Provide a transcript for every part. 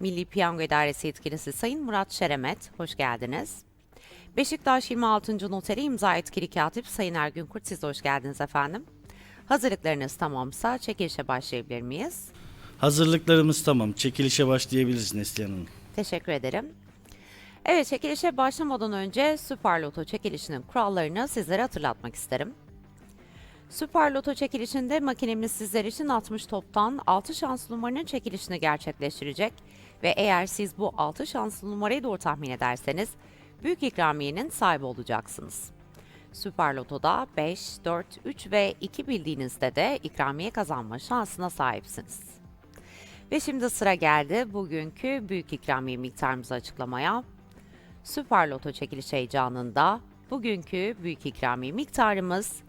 Milli Piyango İdaresi Yetkilisi Sayın Murat Şeremet, hoş geldiniz. Beşiktaş 26. Noteri imza etkili katip Sayın Ergün Kurt, siz de hoş geldiniz efendim. Hazırlıklarınız tamamsa çekilişe başlayabilir miyiz? Hazırlıklarımız tamam. Çekilişe başlayabiliriz Neslihan Hanım. Teşekkür ederim. Evet, çekilişe başlamadan önce Süper Loto çekilişinin kurallarını sizlere hatırlatmak isterim. Süper Loto çekilişinde makinemiz sizler için 60 toptan 6 şanslı numaranın çekilişini gerçekleştirecek ve eğer siz bu 6 şanslı numarayı doğru tahmin ederseniz büyük ikramiyenin sahibi olacaksınız. Süper Loto'da 5, 4, 3 ve 2 bildiğinizde de ikramiye kazanma şansına sahipsiniz. Ve şimdi sıra geldi bugünkü büyük ikramiye miktarımızı açıklamaya. Süper Loto çekiliş heyecanında bugünkü büyük ikramiye miktarımız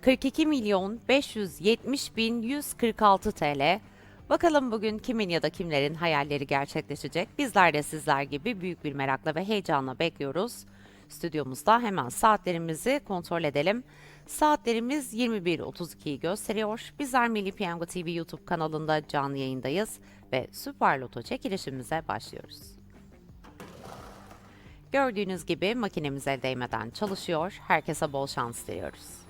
42 milyon 570 bin 146 TL. Bakalım bugün kimin ya da kimlerin hayalleri gerçekleşecek? Bizler de sizler gibi büyük bir merakla ve heyecanla bekliyoruz. Stüdyomuzda hemen saatlerimizi kontrol edelim. Saatlerimiz 21.32'yi gösteriyor. Bizler Milli Piyango TV YouTube kanalında canlı yayındayız ve Süper Loto çekilişimize başlıyoruz. Gördüğünüz gibi makinemiz el değmeden çalışıyor. Herkese bol şans diliyoruz.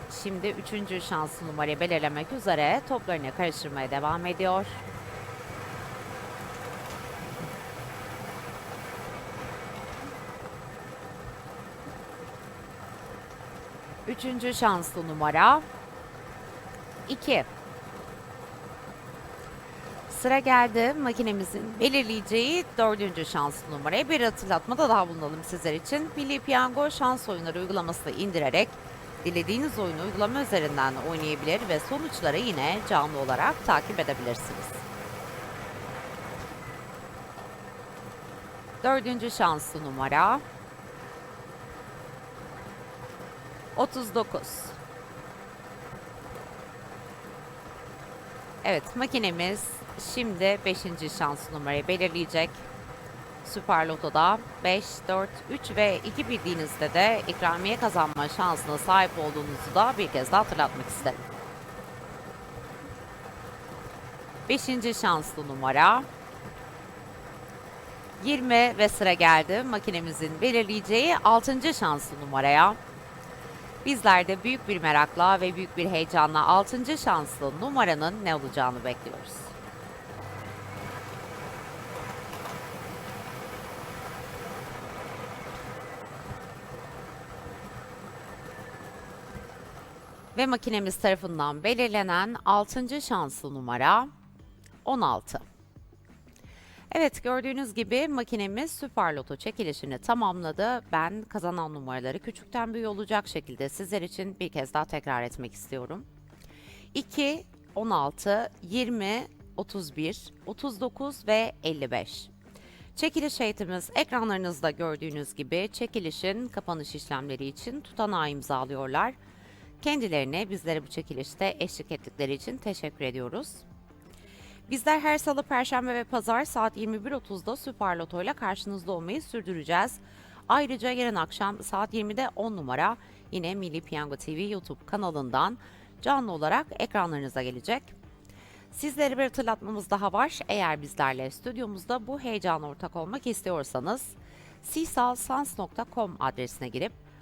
şimdi üçüncü şanslı numarayı belirlemek üzere toplarını karıştırmaya devam ediyor. Üçüncü şanslı numara 2. Sıra geldi makinemizin belirleyeceği dördüncü şanslı numaraya bir hatırlatmada daha bulunalım sizler için. Milli Piyango şans oyunları uygulamasını indirerek dilediğiniz oyunu uygulama üzerinden oynayabilir ve sonuçları yine canlı olarak takip edebilirsiniz. Dördüncü şanslı numara 39. Evet, makinemiz şimdi 5. şans numarayı belirleyecek. Süper Loto'da 5, 4, 3 ve 2 bildiğinizde de ikramiye kazanma şansına sahip olduğunuzu da bir kez daha hatırlatmak isterim. 5. şanslı numara 20 ve sıra geldi makinemizin belirleyeceği 6. şanslı numaraya. Bizler de büyük bir merakla ve büyük bir heyecanla 6. şanslı numaranın ne olacağını bekliyoruz. Ve makinemiz tarafından belirlenen 6. şanslı numara 16. Evet gördüğünüz gibi makinemiz Süper Loto çekilişini tamamladı. Ben kazanan numaraları küçükten büyüğe olacak şekilde sizler için bir kez daha tekrar etmek istiyorum. 2, 16, 20, 31, 39 ve 55. Çekiliş eğitimimiz ekranlarınızda gördüğünüz gibi çekilişin kapanış işlemleri için tutanağı imzalıyorlar. Kendilerine bizlere bu çekilişte eşlik ettikleri için teşekkür ediyoruz. Bizler her salı, perşembe ve pazar saat 21.30'da Süper Loto ile karşınızda olmayı sürdüreceğiz. Ayrıca yarın akşam saat 20'de 10 numara yine Milli Piyango TV YouTube kanalından canlı olarak ekranlarınıza gelecek. Sizlere bir hatırlatmamız daha var. Eğer bizlerle stüdyomuzda bu heyecana ortak olmak istiyorsanız sisalsans.com adresine girip